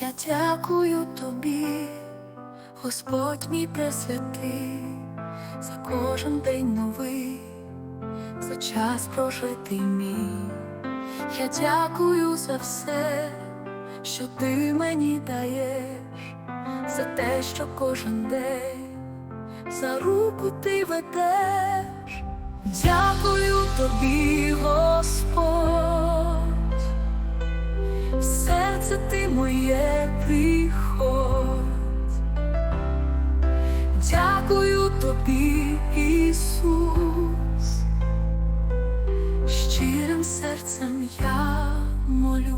дякую тобі, Господь мій пресвятий, за кожен день новий, за час прожитий мій. Я дякую за все, що ти мені даєш, за те, що кожен день за руку ти ведеш. Дякую тобі, приходь. Дякую тобі, Ісус, щирим серцем я молюсь.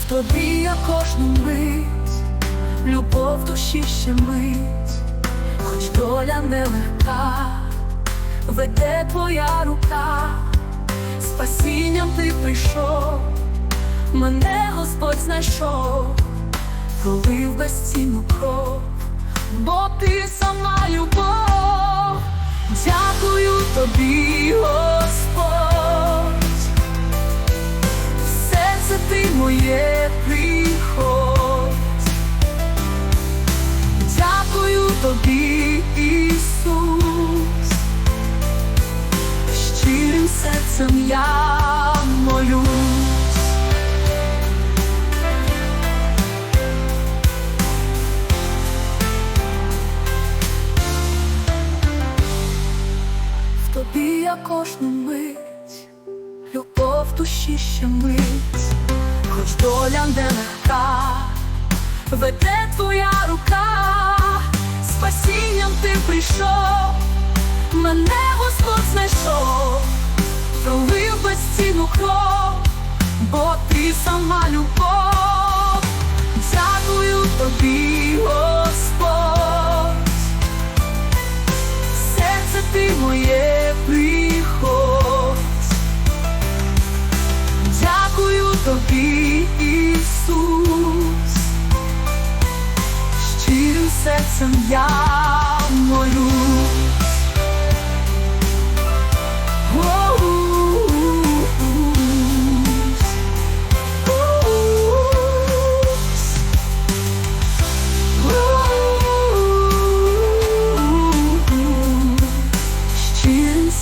В тобі я кожну мить, любов душі ще мить, хоч доля нелегка, веде твоя рука, ти прийшов, мене Господь знайшов, пролив безцінну кров, бо ти сама любов, дякую тобі, Господь. В серце ти моє приходь. Дякую тобі, Ісус, щирим серцем я тобі я кожну мить любов душі ще мить, хоч доля нелегка, веде твоя рука, спасінням ти прийшов, мене Господь знайшов, пролив безцінну кров, бо ти сама любов, дякую тобі, Господь. Серце ти моє тобі, Ісус, щирим серцем я молюсь.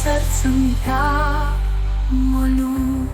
серцем я молю.